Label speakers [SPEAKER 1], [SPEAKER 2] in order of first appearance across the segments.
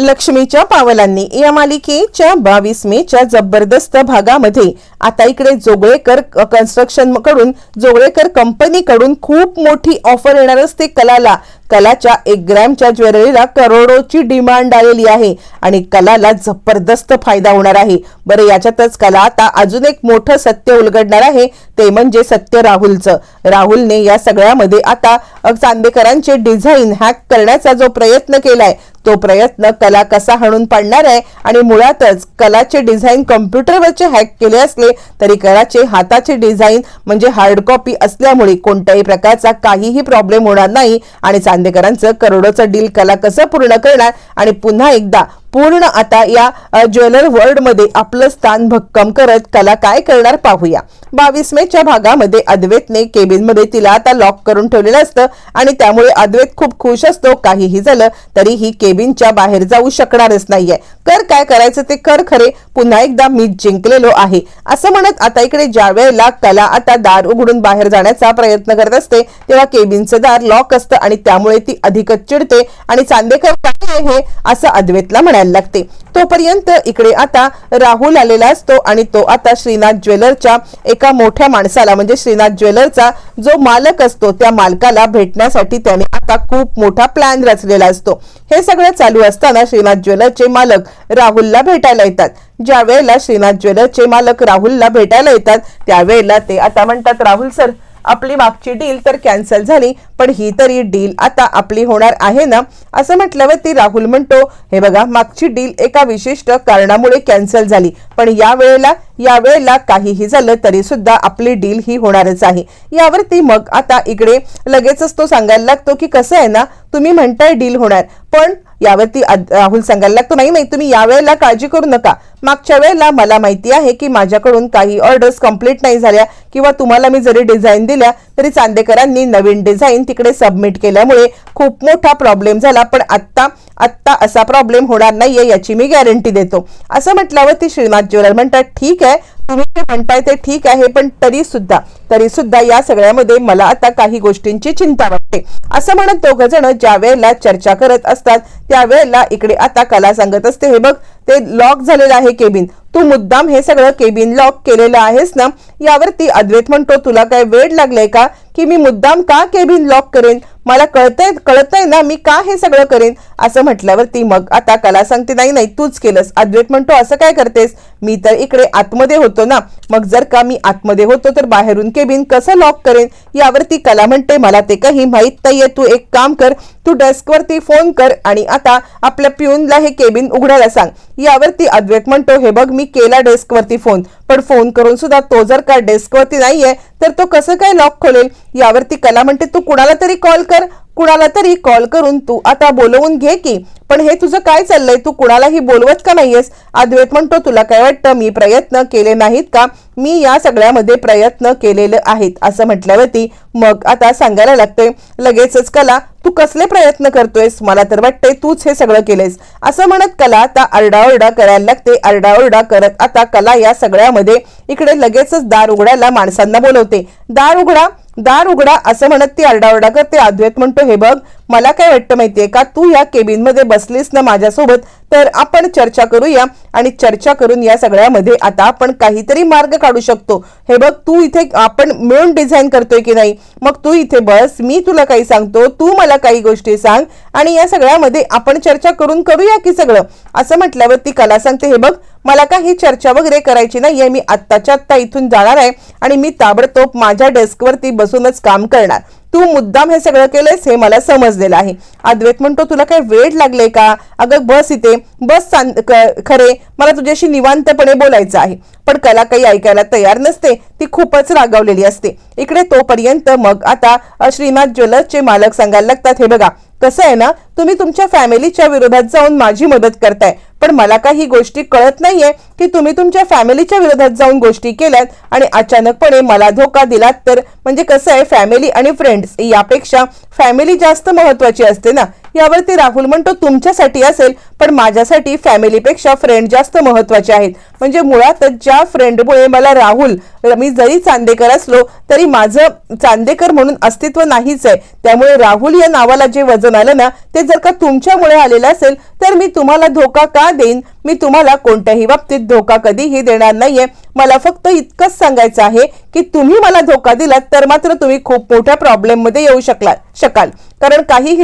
[SPEAKER 1] लक्ष्मीच्या पावलांनी या मालिकेच्या बावीस मेच्या जबरदस्त भागामध्ये आता इकडे जोगळेकर कन्स्ट्रक्शनकडून जोगळेकर कंपनीकडून खूप मोठी ऑफर येणार असते कलाला. कलाच्या एक ग्रॅमच्या ज्वेलरीला करोडोची डिमांड आलेली आहे आणि कलाला जबरदस्त फायदा होणार आहे. बरं याच्यातच कला आता अजून एक मोठं सत्य उलगडणार आहे ते म्हणजे सत्य राहुलचं. राहुलने या सगळ्यामध्ये आता चांदेकरांचे डिझाईन हॅक करण्याचा जो प्रयत्न केलाय तो प्रयत्न कला कसा हाणून पाडणार आहे आणि मुळातच कलाचे डिझाईन कम्प्युटरवरचे हॅक केले असले तरी कलाचे हाताचे डिझाईन म्हणजे हार्ड कॉपी असल्यामुळे कोणत्याही प्रकारचा काहीही प्रॉब्लेम होणार नाही आणि खांदेकरांचं करोडोचं डील कला कसं पूर्ण करणार? आणि पुन्हा एकदा पूर्ण आता या ज्वेलर वर्ल्डमध्ये आपलं स्थान भक्कम करत कला काय करणार पाहूया. बावीस मेच्या भागामध्ये अद्वैतने केबिनमध्ये तिला आता लॉक करून ठेवलेलं असतं आणि त्यामुळे अद्वैत खूप खुश असतो. काहीही झालं तरी ही केबिनच्या बाहेर जाऊ शकणारच नाहीये. कर काय करायचं ते कर खरे. पुन्हा एकदा मी जिंकलेलो आहे. असं म्हणत आता इकडे ज्या वेळेला कला आता दार उघडून बाहेर जाण्याचा प्रयत्न करत असते तेव्हा केबिनचं दार लॉक असतं आणि त्यामुळे ती अधिकच चिडते आणि चांदेकर हे असं अद्वैतला म्हणायला लागते. तोपर्यंत इकडे आता राहुल आलेला असतो आणि तो आता श्रीनाथ ज्वेलरच्या एका मोठ्या माणसाला म्हणजे श्रीनाथ ज्वेलरचा जो मालक असतो त्या मालकाला भेटण्यासाठी त्याने आता खूप मोठा प्लॅन रचलेला असतो. हे सगळं चालू असताना श्रीनाथ ज्वेलरचे मालक राहुलला भेटायला येतात. ज्या वेळेला श्रीनाथ ज्वेलरचे मालक राहुलला भेटायला येतात त्यावेळेला ते आता म्हणतात राहुल सर आपली मागची डील तर कॅन्सल झाली पण ही तरी डील आता आपली होणार आहे ना? असं म्हटल्यावर ती राहुल म्हणतो हे बघा मागची डील एका विशिष्ट कारणामुळे कॅन्सल झाली. पण या वेळेला या वेळेला काहीही झालं तरी सुद्धा आपली डील ही होणारच आहे. यावरती मग आता इकडे लगेचच तो सांगायला लागतो की कसं आहे ना? तुम्ही म्हणताय डील होणार पण यावरती राहुल सांगायला लागतो नाही नाही तुम्ही यावेळेला काळजी करू नका. मागच्या वेळेला मला माहिती आहे की माझ्याकडून काही ऑर्डर्स कंप्लीट नाही झाल्या किंवा तुम्हाला मी जरी डिझाईन दिल्या तरी चांदेकरांनी नवीन डिझाईन तिकडे सबमिट केल्यामुळे खूप मोठा प्रॉब्लेम झाला. पण आत्ता आत्ता असा प्रॉब्लेम होणार नाहीये याची मी गॅरंटी देतो. असं म्हटल्यावर ती श्रीनाथ ज्वेलर म्हणतात ठीक आहे तुम्ही जे म्हणताय ते ठीक आहे पण तरी सुद्धा तरी सुद्धा या सगळ्यामध्ये मला आता काही गोष्टींची चिंता वाटते. असं म्हणत दोघ जण ज्या वेळेला चर्चा करत असतात त्यावेळेला इकडे आता कला सांगत असते. हे बघ ते लॉक झालेलं आहे केबिन. तू मुद्दाम हे सगळं केबिन लॉक केलेलं आहेस ना? यावरती अद्वैत म्हणतो तुला काय वेळ लागलाय का? की मी मुद्दाम का केबिन लॉक करेन? मला कळतंय कळतंय ना मी का हे सगळं करेन? असं म्हटल्यावरती मग आता कला सांगते नाही नाही तूच केलंस. अद्वैत म्हणतो असं काय करतेस? मी तर इकडे आतमध्ये होतो ना. मग जर का मी आतमध्ये होतो तर बाहेरून केबिन कसं लॉक करेन? यावरती कला म्हणते मला ते काही माहीत नाहीये. तू एक काम कर तू डेस्कवरती फोन कर आणि आता आपल्या पिऊनला हे केबिन उघडायला सांग. यावरती अद्वैत म्हणतो हे बघ मी केला डेस्कवरती फोन पण फोन करून सुद्धा तो जर का डेस्कवरती नाहीये तर तो कसं काय लॉक खोलेल? यावरती कला म्हणते तू कुणाला तरी कॉल कर. कुणाला तरी कॉल करून तू आता बोलवून घे की पण हे तुझं काय चाललंय? तू कुणालाही बोलवत का नाहीयेस? अद्वैत म्हणतो तुला काय वाटतं? मी प्रयत्न केले नाहीत का? मी या सगळ्यामध्ये प्रयत्न केलेले आहेत असं म्हटल्यावरती मग आता सांगायला लागते लगेचच कला तू कसले प्रयत्न करतोयस? मला तर वाटते तूच हे सगळं केलेस असं म्हणत कला आता आरडाओरडा करायला लागते आरडाओरडा करत आता कला या सगळ्यामध्ये इकडे लगेचच दार उघडायला माणसांना बोलवते. दार उघडा दार उघडा असं म्हणत ती आरडाओरडा करते. अद्वैत म्हणतो हे बघ मला काय वाटतं माहितीये का? तू या केबिनमध्ये बसलीस ना माझ्यासोबत तर आपण चर्चा करूया आणि चर्चा करून या सगळ्यामध्ये आता आपण काहीतरी मार्ग काढू शकतो. हे बघ तू इथे आपण मिळून डिझाईन करतोय की नाही? मग तू इथे बस मी तुला काही सांगतो तू मला काही गोष्टी सांग आणि या सगळ्यामध्ये आपण चर्चा करून करूया की सगळं. असं म्हटल्यावर ती कला सांगते हे बघ मला काही चर्चा वगैरे करायची नाहीये मी आत्ताच्या आत्ता इथून जाणार आहे आणि मी ताबडतोब माझ्या डेस्कवरती बसूनच काम करणार. तू मुद्दाम हे सगळं केलंयस हे मला समजलेलं आहे. अद्वैत म्हणतो तुला काय वेळ लागले का? अगं बस इथे. बस चांद- क- खरे. मला तुझ्याशी निवांतपणे बोलायचं आहे. पण कला काही ऐकायला तयार नसते. ती खूपच रागावलेली असते. इकडे तोपर्यंत मग आता श्रीनाथ ज्वेलर्सचे मालक सांगायला लागतात हे बघा कसं आहे ना तुम्ही तुमच्या फॅमिलीच्या विरोधात जाऊन माझी मदत करताय. पण मला काही गोष्टी कळत नाहीये की तुम्ही तुमच्या फॅमिलीच्या विरोधात जाऊन गोष्टी केल्यात आणि अचानकपणे मला धोका दिलात तर म्हणजे कसं आहे फॅमिली आणि फ्रेंड्स यापेक्षा फॅमिली जास्त महत्वाची असते ना. यावरती राहुल म्हणतो तुमच्यासाठी असेल पण माझ्यासाठी फॅमिलीपेक्षा फ्रेंड जास्त महत्त्वाचे आहेत. म्हणजे मुळातच ज्या फ्रेंडमुळे मला राहुल मी जरी चांदेकर असलो तरी माझं चांदेकर म्हणून अस्तित्व नाहीच आहे. त्यामुळे राहुल या नावाला जे वजन आलं ना ते जर का तुमच्यामुळे आलेलं असेल तर मी तुम्हाला धोका का देईन? मी तुम्हाला कोणत्याही बाबतीत धोका कधीही देणार नाहीये. मला फक्त इतकंच सांगायचं आहे की तुम्ही मला धोका दिलात तर मात्र तुम्ही खूप मोठ्या प्रॉब्लेममध्ये येऊ शकला शकाल. कारण काही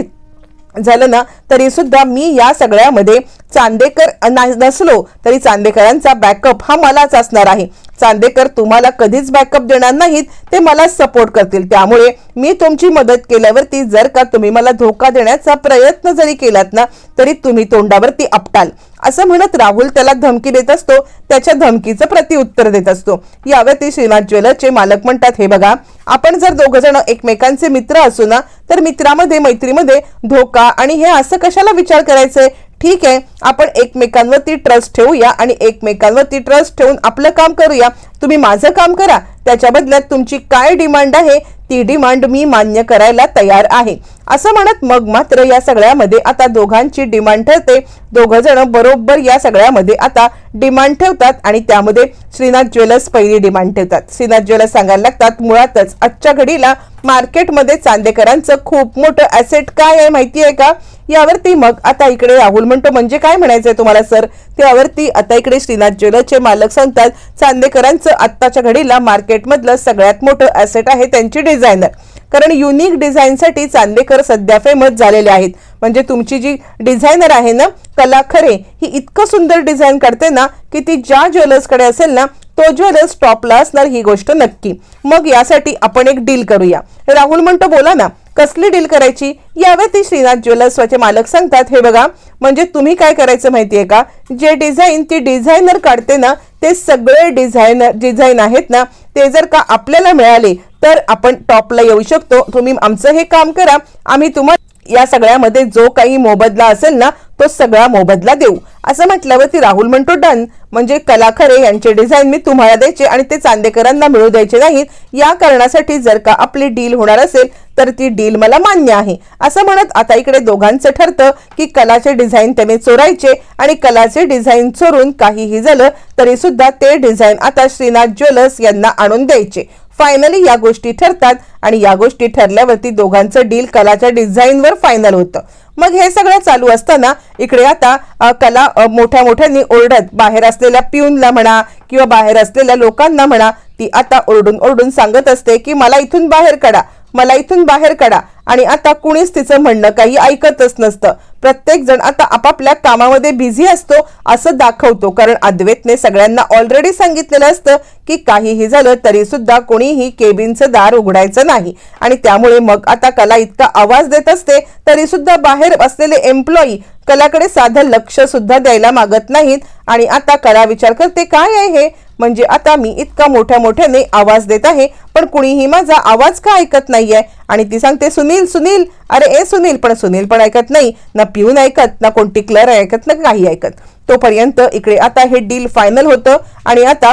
[SPEAKER 1] झालं ना तरी सुद्धा मी या सगळ्यामध्ये चांदेकर ना- नसलो तरी चांदेकरांचा बॅकअप हा मलाच असणार आहे. चांदेकर तुम्हाला कधीच बॅकअप देणार नाहीत ते मला सपोर्ट करतील. त्यामुळे मी तुमची मदत केल्यावरती जर का तुम्ही मला धोका देण्याचा प्रयत्न जरी केलात ना तरी तुम्ही तोंडावरती आपटाल. असं म्हणत राहुल त्याला धमकी देत असतो त्याच्या धमकीचं प्रतिउत्तर देत असतो. यावरती श्रीनाथ ज्वेलरचे मालक म्हणतात हे बघा आपण जर दोघ जण एकमेकांचे मित्र असू ना तर मित्रामध्ये मैत्रीमध्ये धोका आणि हे असं कशाला विचार करायचंय? ठीक आहे आपण एकमेकांवरती ट्रस्ट ठेवूया आणि एकमेकांवरती ट्रस्ट ठेवून आपलं काम करूया. तुम्ही माझं काम करा त्याच्या बदल्यात तुमची काय डिमांड आहे ती डिमांड मी मान्य करायला तयार आहे. असं म्हणत मग मात्र या सगळ्यामध्ये आता दोघांची डिमांड ठरते. दोघं जण बरोबर या सगळ्यामध्ये आता डिमांड ठेवतात आणि त्यामध्ये श्रीनाथ ज्वेलर्स पहिली डिमांड ठेवतात. श्रीनाथ ज्वेलर्स सांगायला लागतात मुळातच आजच्या घडीला मार्केटमध्ये चांदेकरांचं खूप मोठं ॲसेट काय आहे माहिती आहे का? यावरती मग आता इकडे राहुल म्हणतो म्हणजे काय म्हणायचंय तुम्हाला सर? त्यावरती आता इकडे श्रीनाथ ज्वेलर्सचे मालक सांगतात चांदेकरांचं आत्ताच्या घडीला मार्केट मार्केटमधलं सगळ्यात मोठं ॲसेट आहे त्यांची डिझायनर कारण युनिक डिझाईनसाठी चांदेकर सध्या फेमस झालेले आहेत. म्हणजे तुमची जी डिझायनर आहे ना कला खरे ही इतकं सुंदर डिझाईन करते ना की ती ज्या ज्वेलर्सकडे असेल ना तो ज्वेलर्स टॉपला असणार ही गोष्ट नक्की. मग यासाठी आपण एक डील करूया. राहुल म्हणतो बोला ना कसली डील करायची? यावरती श्रीनाथ ज्वेलर्सचे मालक सांगतात हे बघा म्हणजे तुम्ही काय करायचं माहितीये का? जे डिझाईन ती डिझायनर काढते ना ते सगळे डिझायनर डिझाईन आहेत ना ते जर का आपल्याला मिळाले तर आपण टॉपला येऊ शकतो. तुम्ही आमचं हे काम करा आम्ही तुम्हाला या सगळ्यामध्ये जो काही मोबदला असेल ना तो सगळा मोबदला देऊ. असं म्हटल्यावरती राहुल म्हणतो डन. म्हणजे कलाखरे यांचे डिझाईन मी तुम्हाला द्यायचे आणि ते चांदेकरांना मिळू द्यायचे नाहीत. या कारणासाठी जर का आपली डील होणार असेल तर ती डील मला मान्य आहे. असं म्हणत आता इकडे दोघांचं ठरतं की कलाचे डिझाईन त्याने चोरायचे आणि कलाचे डिझाईन चोरून काहीही झालं तरी सुद्धा ते डिझाईन आता श्रीनाथ ज्वेलर्स यांना आणून द्यायचे. फायनली या गोष्टी ठरतात आणि या गोष्टी ठरल्यावरती दोघांचं डील कलाच्या डिझाईनवर फायनल होतं. मग हे सगळं चालू असताना इकडे आता कला मोठ्या मोठ्यांनी ओरडत बाहेर असलेल्या पिऊनला म्हणा किंवा बाहेर असलेल्या लोकांना म्हणा ती आता ओरडून ओरडून सांगत असते की मला इथून बाहेर काढा मला इथून बाहेर काढा. आणि आता कुणीच तिचं म्हणणं काही ऐकतच नसतं. प्रत्येक जण आता आपापल्या कामामध्ये बिझी असतो असं दाखवतो. कारण अद्वैतने सगळ्यांना ऑलरेडी सांगितलेलं असतं की काहीही झालं तरी सुद्धा कोणीही केबिनचं दार उघडायचं नाही. आणि त्यामुळे मग आता कला इतका आवाज देत असते तरी सुद्धा बाहेर असलेले एम्प्लॉई कलाकडे साधं लक्ष सुद्धा द्यायला मागत नाहीत. आणि आता कला विचार करते काय आहे हे? म्हणजे आता मी इतका मोठ्या मोठ्याने आवाज देत आहे पण कुणीही माझा आवाज का ऐकत नाहीये? आणि ती सांगते सुनील सुनील. अरे ए सुनील. पण सुनील पण ऐकत नाही ना पिऊन ऐकत ना कोणती क्लर ऐकत ना काही ऐकत. तोपर्यंत इकडे आता हे डील फायनल होतं. आणि आता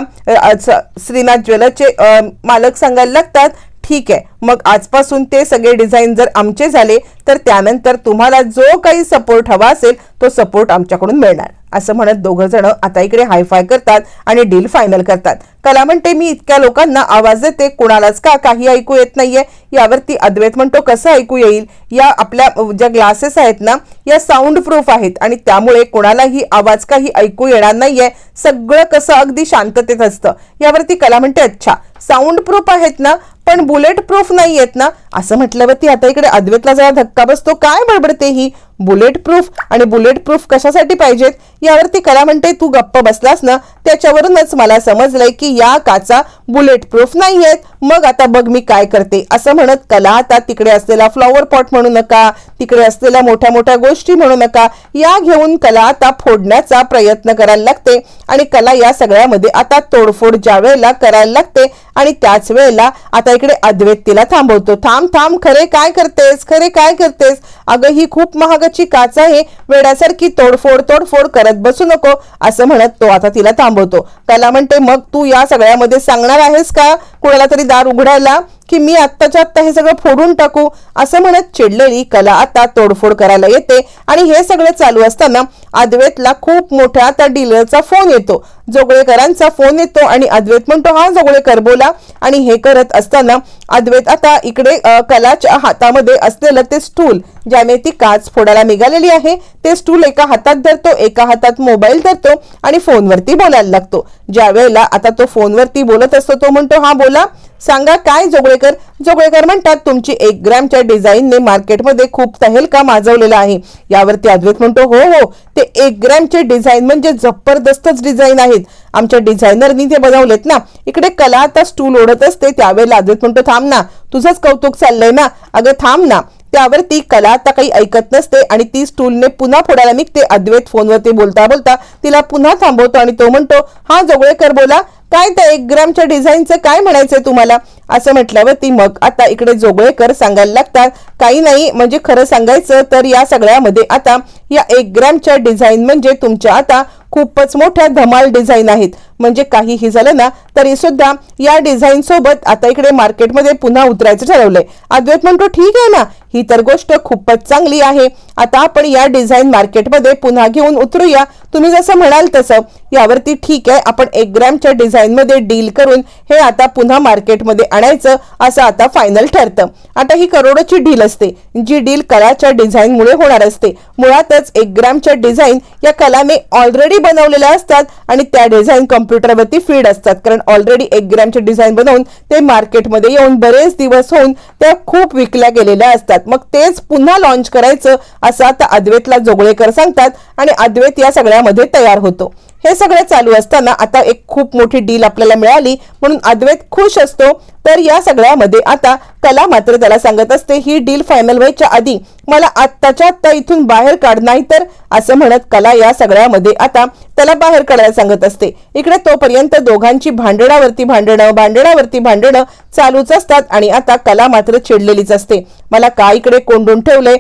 [SPEAKER 1] श्रीनाथ ज्वेलरचे मालक सांगायला लागतात ठीक आहे. मग आजपासून ते सगळे डिझाईन जर आमचे झाले तर त्यानंतर तुम्हाला जो काही सपोर्ट हवा असेल तो सपोर्ट आमच्याकडून मिळणार. असं म्हणत दोघं जण आता इकडे हायफाय करतात आणि डील फायनल करतात. कला म्हणते मी इतक्या लोकांना आवाज देते कुणालाच का काही ऐकू येत नाहीये? यावरती अद्वैत म्हणतो कसं ऐकू येईल? या आपल्या ज्या ग्लासेस आहेत ना या साऊंड प्रूफ आहेत आणि त्यामुळे कुणालाही आवाज काही ऐकू येणार नाहीये. सगळं कसं अगदी शांततेत असतं. यावरती कला म्हणते अच्छा साऊंड प्रूफ आहेत ना पण बुलेट प्रूफ नाही आहेत ना असं म्हटल्यावरती आता इकडे अद्वैतला जरा धक्का बसतो. काय बडबडते ही? बुलेट प्रूफ आणि बुलेट प्रूफ कशासाठी पाहिजेत? यावरती कला म्हणते तू गप्प बसलास ना त्याच्यावरूनच मला समजलंय की या काचा बुलेट प्रूफ नाही आहेत. मग आता बघ मी काय करते. असं म्हणत कला आता तिकडे असलेला फ्लॉवर पॉट म्हणू नका तिकडे असलेल्या मोठ्या मोठ्या गोष्टी म्हणू नका या घेऊन कला आता फोडण्याचा प्रयत्न करायला लागते. आणि कला या सगळ्यामध्ये आता तोडफोड ज्या वेळेला करायला लागते आणि त्याच वेळेला आता इकडे अद्वैत तिला थांबवतो. थांब थांब खरे काय करतेस खरे काय करतेस? अगं ही खूप महागाची काच आहे. वेड्यासारखी तोडफोड तोडफोड करत बसू नको असं म्हणत तो आता तिला थांबवतो. कला म्हणते मग तू या सगळ्यामध्ये सांगणार आहेस का? कुणाला तरी दार उघडायला की मी आत्ताच्या आत्ता हे सगळं फोडून टाकू असं म्हणत चिडलेली कला आता तोडफोड करायला येते. आणि हे सगळं चालू असताना अद्वैतला खूप मोठ्या त्या डीलरचा फोन येतो. जोगळेकरांचा फोन येतो आणि अद्वैत म्हणतो हा जोगळेकर बोला. आणि हे करत असताना अद्वैत आता इकडे कलाच्या हातामध्ये असलेलं ते स्टूल ज्याने ती काच फोडायला निघालेली आहे ते स्टूल एका हातात धरतो एका हातात मोबाईल धरतो आणि फोनवरती बोलायला लागतो. ज्या वेळेला आता तो फोनवरती बोलत असतो तो म्हणतो हा बोला. सांगा काय जोगळे जोगळेकर. जोगळेकर म्हणतात तुमची एक ग्रॅमच्या डिझाईनने मार्केटमध्ये खूप तहेलका माजवलेला आहे. यावरती अद्वैत म्हणतो हो हो ते एक ग्रॅमचे डिझाईन म्हणजे जबरदस्तच डिझाईन आहेत. आमच्या डिझायनरनी ते बनवलेत ना. इकडे कला आता स्टूल ओढत असते त्यावेळेला अद्वैत म्हणतो थांब ना तुझंच कौतुक चाललंय ना. अगं थांब ना. त्यावर ती कला आता काही ऐकत नसते आणि ती स्टूलने पुन्हा फोडायला निघते. अद्वैत फोनवरती बोलता बोलता तिला पुन्हा थांबवतो आणि तो म्हणतो हा जोगळेकर बोला काय त्या एक ग्रामच्या डिझाईनचं काय म्हणायचंय तुम्हाला? असं म्हटल्यावर ती मग आता इकडे जोगळेकर सांगायला लागतात काही नाही म्हणजे खरं सांगायचं तर या सगळ्यामध्ये आता या एक ग्रॅमच्या डिझाईन म्हणजे तुमच्या आता खूपच मोठ्या धमाल डिझाईन आहेत. म्हणजे काहीही झालं ना तरी सुद्धा या डिझाईन सोबत आता इकडे मार्केटमध्ये पुन्हा उतरायचं ठरवलंय. अद्वैत म्हणतो ठीक आहे ना ही तर गोष्ट खूपच चांगली आहे. आता आपण या डिझाईन मार्केटमध्ये पुन्हा घेऊन उतरूया. तुम्ही जसं म्हणाल तसं यावरती ठीक आहे आपण एक ग्रॅमच्या डिझाईनमध्ये डील करून हे आता पुन्हा मार्केटमध्ये आणायचं असं आता फायनल ठरतं. आता ही करोडोची डील असते जी डील कलाच्या डिझाईनमुळे होणार असते. मुळातच एक ग्रॅमच्या डिझाईन या कलाने ऑलरेडी बनवलेल्या असतात आणि त्या डिझाईन कम्प्युटरवरती फीड असतात. कारण ऑलरेडी एक ग्रॅमचे डिझाईन बनवून ते मार्केटमध्ये येऊन बरेच दिवस होऊन त्या खूप विकल्या गेलेल्या असतात. मग तेच पुन्हा लॉन्च करायचं असं आता अद्वैतला जोगळेकर सांगतात आणि अद्वैत या सगळ्यामध्ये तयार होतो. हे सगळं चालू असताना आता एक खूप मोठी डील आपल्याला मिळाली. म्हणून अद्वैत खुश असतो. तर या सगळ्यामध्ये आता कला मात्र त्याला सांगत असते. ही डील फायनल व्हायच्या आधी मला आत्ताच्या आत्ता इथून बाहेर काढ नाही तर असं म्हणत कला या सगळ्यामध्ये आता त्याला बाहेर काढायला सांगत असते. इकडे तोपर्यंत दोघांची भांडणावरती भांडणं भांडणावरती भांडणं चालूच असतात आणि आता कला मात्र चिडलेलीच असते. मला का इकडे कोंडून ठेवलंय?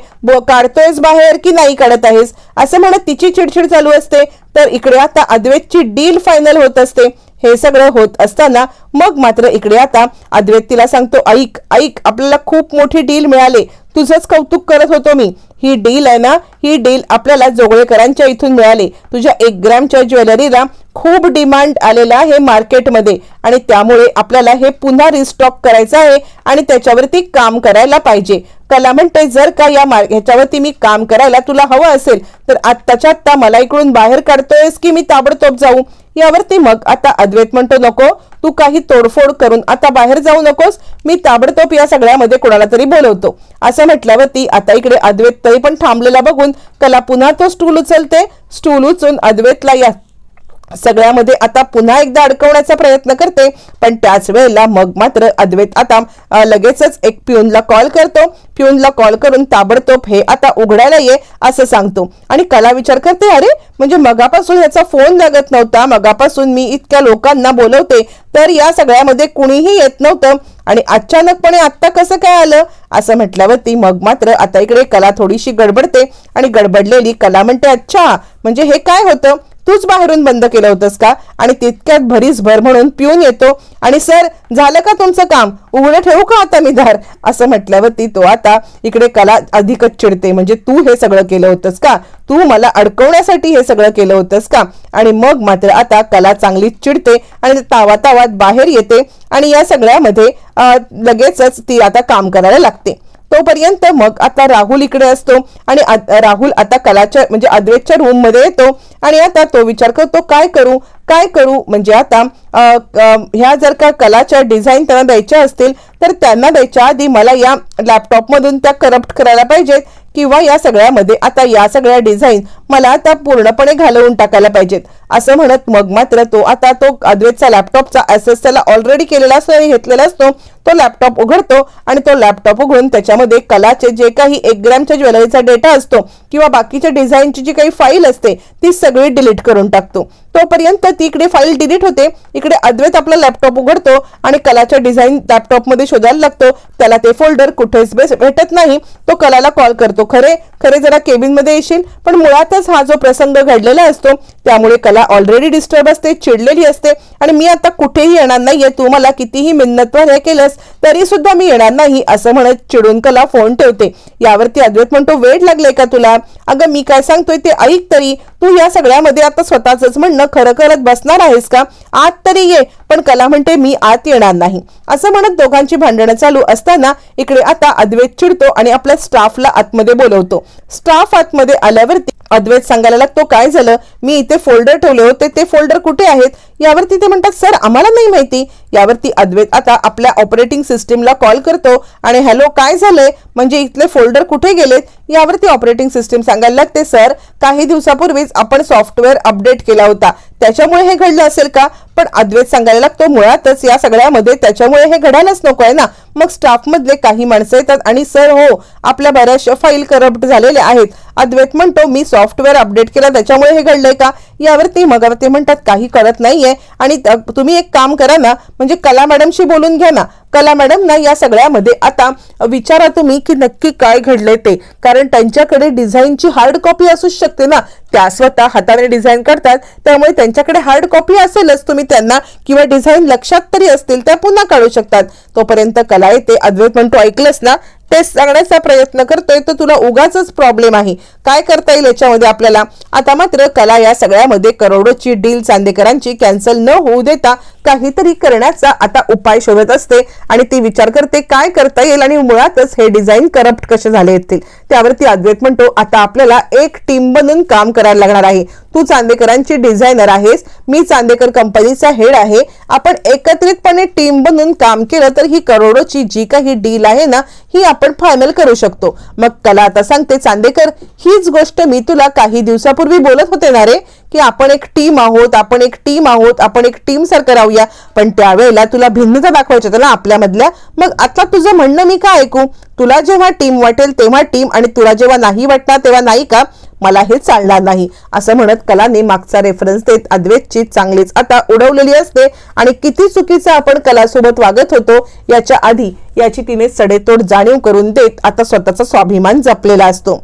[SPEAKER 1] काढतोयस बाहेर की नाही काढत आहेस? असं म्हणत तिची चिडचिड चालू असते. तर इकडे आता अद्वैतची डील फायनल होत असते. हे सगळं होत असताना मग मात्र इकडे आता अद्वैत तिला सांगतो ऐक ऐक आपल्याला खूप मोठी डील मिळाले. तुझंच कौतुक करत होतो मी. ही डील आहे ना ही डील आपल्याला जोगळेकरांच्या इथून मिळाली. तुझ्या एक ग्रॅमच्या ज्वेलरीला खूप डिमांड आलेला आहे मार्केटमध्ये आणि त्यामुळे आपल्याला हे पुन्हा रिस्टॉक करायचं आहे आणि त्याच्यावरती काम करायला पाहिजे. त्याला म्हणते जर का या मार्ग ह्याच्यावरती मी काम करायला तुला हवं असेल तर आत्ताच्या आत्ता मला इकडून बाहेर काढतोयस की मी ताबडतोब जाऊ? यावरती मग आता अद्वैत म्हणतो नको तू काही तोडफोड करून आता बाहेर जाऊ नकोस. मी ताबडतोब या सगळ्यामध्ये कोणाला तरी बोलवतो. असं म्हटल्यावरती आता इकडे अद्वैत तरी पण थांबलेला बघून कला पुन्हा तो स्टूल उचलते. स्टूल उचलून अद्वैतला या सगळ्यामध्ये आता पुन्हा एकदा अडकवण्याचा प्रयत्न करते पण त्याच वेळेला मग मात्र अद्वैत आता लगेचच एक पिऊनला कॉल करतो. पिऊनला कॉल करून ताबडतोब हे आता उघडायला ये असं सांगतो. आणि कला विचार करते अरे म्हणजे मगापासून याचा फोन लागत नव्हता मगापासून मी इतक्या लोकांना बोलवते तर या सगळ्यामध्ये कुणीही येत नव्हतं आणि अचानकपणे आत्ता कसं काय आलं? असं म्हटल्यावरती मग मात्र आता इकडे कला थोडीशी गडबडते आणि गडबडलेली कला म्हणते अच्छा म्हणजे हे काय होतं? तूच बाहेरून बंद केलं होतंस का? आणि तितक्यात भरीस भर म्हणून पिऊन येतो. आणि सर झालं का तुमचं काम? उघडं ठेवू का आता मी दार असं म्हटल्यावरती तो आता इकडे कला अधिकच चिडते. म्हणजे तू हे सगळं केलं होतंस का? तू मला अडकवण्यासाठी हे सगळं केलं होतंस का? आणि मग मात्र आता कला चांगलीच चिडते आणि तावा तावात बाहेर येते. आणि या सगळ्यामध्ये लगेचच ती आता काम करायला लागते. तोपर्यंत मग आता राहुल इकडे असतो आणि राहुल आता कलाच्या म्हणजे अद्वैतच्या रूममध्ये येतो आणि आता तो विचार करतो काय करू? काय करू? म्हणजे आता ह्या जर का कलाच्या डिझाईन त्यांना द्यायच्या असतील तर त्यांना द्यायच्या आधी मला या लॅपटॉप मधून त्या करप्ट करायला पाहिजेत. किंवा या सगळ्यामध्ये आता या सगळ्या डिझाईन मला आता पूर्णपणे घालवून टाकायला पाहिजेत. असं म्हणत मग मात्र तो आता तो अद्वैतचा लॅपटॉपचा ऍसेस त्याला ऑलरेडी केलेला असतो आणि घेतलेला असतो. तो लॅपटॉप उघडतो आणि तो लॅपटॉप उघडून त्याच्यामध्ये कलाचे जे काही एक ग्रॅमच्या ज्वेलरीचा डेटा असतो किंवा बाकीच्या डिझाईनची जी काही फाईल असते ती सगळी डिलीट करून टाकतो. तोपर्यंत ती इकडे फाईल डिलीट होते. इकडे अद्वैत आपला लॅपटॉप उघडतो आणि कलाच्या डिझाईन लॅपटॉपमध्ये शोधायला लागतो. त्याला ते फोल्डर कुठेच भेटत नाही. तो कलाला कॉल करतो. खरे खरे जरा केबिनमध्ये येशील पण मुळातच हा जो प्रसंग घडलेला असतो त्यामुळे कला ऑलरेडी डिस्टर्ब असते चिडलेली असते. आणि मी आता कुठेही येणार नाहीये. तू मला कितीही मिन्नतवर हे केलंस तरी सुद्धा मी येणार नाही असं म्हणत चिडून कला फोन ठेवते. यावरती अद्वैत म्हणतो वेळ लागले का तुला? अगं मी काय सांगतोय ते ऐक तरी. तू या सगळ्यामध्ये आता स्वतःच म्हणणं खरं करत बसणार आहेस का? आत तरी ये. पण कला म्हणते मी आत येणार नाही. असं म्हणत दोघांची भांडणं चालू असताना इकडे आता अद्वैत चिडतो आणि आपल्या स्टाफला आतमध्ये बोलवतो. स्टाफ आतमध्ये आल्यावरती अद्वैत सांगायला लागतो काय झालं? मी इथे फोल्डर ठेवले होते. ते फोल्डर कुठे आहेत? यावरती ते म्हणतात सर आम्हाला नाही माहिती. यावरती अद्वैत आता आपल्या ऑपरेटिंग सिस्टीमला कॉल करतो आणि हॅलो काय झालंय? म्हणजे इथले फोल्डर कुठे गेलेत? यावरती ऑपरेटिंग सिस्टीम सांगायला लागते सर काही दिवसापूर्वीच आपण सॉफ्टवेअर अपडेट केला होता. त्याच्यामुळे हे घडलं असेल का? पण अद्वैत सांगायला लागतो मुळातच या सगळ्यामध्ये त्याच्यामुळे हे घडायलाच नको आहे ना. मग स्टाफमधले काही माणसं येतात आणि सर हो आपल्या बऱ्याचशा फाईल करप्ट झालेल्या आहेत. अद्वैत म्हणतो मी सॉफ्टवेअर अपडेट केला त्याच्यामुळे हे घडलंय का? यावरती मग ते म्हणतात काही कळत नाहीये. आणि तुम्ही एक काम करा ना म्हणजे कला मॅडमशी बोलून घ्या ना. कला मॅडम ना या सगळ्यामध्ये आता विचारा तुम्ही की नक्की काय घडलंय ते. कारण त्यांच्याकडे डिझाईनची हार्ड कॉपी असूच शकते ना. त्या स्वतः हाताने डिझाईन करतात त्यामुळे त्यांच्याकडे हार्ड कॉपी असेलच तुम्ही त्यांना किंवा डिझाईन लक्षात तरी असतील त्या पुन्हा काढू शकतात. तोपर्यंत कला येते अद्वैत म्हणतो ऐकलंस ना ते सांगण्याचा प्रयत्न करतोय तर तुला उगाच प्रॉब्लेम आहे. काय करता येईल याच्यामध्ये आपल्याला? आता मात्र कला या सगळ्यामध्ये करोडोची डील चांदेकरांची कॅन्सल न होऊ देता काहीतरी करण्याचा आता उपाय शोधत असते आणि ती विचार करते काय करता येईल आणि मुळातच हे डिझाईन करप्ट कसे झाले येतील? त्यावरती अद्वैत म्हणतो आता आपल्याला एक टीम बनून काम करायला लागणार आहे. तू चांदेकरांची डिझायनर आहेस मी चांदेकर कंपनीचा हेड आहे. आपण एकत्रितपणे टीम बनून काम केलं तर ही करोडोची जी काही डील आहे ना ही आपण फायनल करू शकतो. मग कला आता सांगते चांदेकर हीच गोष्ट मी तुला काही दिवसापूर्वी बोलत होते ना रे की आपण एक टीम आहोत आपण एक टीम आहोत आपण एक टीम सारखं राहूया. पण त्यावेळेला तुला भिन्नता दाखवायची त्याला ना आपल्यामधल्या मग आता तुझं म्हणणं मी काय ऐकू? तुला जेव्हा टीम वाटेल तेव्हा टीम आणि तुला जेव्हा नाही वाटणार तेव्हा नाही का? मला हे चालणार नाही असं म्हणत कलाने मागचा रेफरन्स देत अद्वैतची चांगलीच आता उडवलेली असते आणि किती चुकीचं आपण कलासोबत वागत होतो याच्या आधी याची तिने सडेतोड जाणीव करून देत आता स्वतःचा स्वाभिमान जपलेला असतो.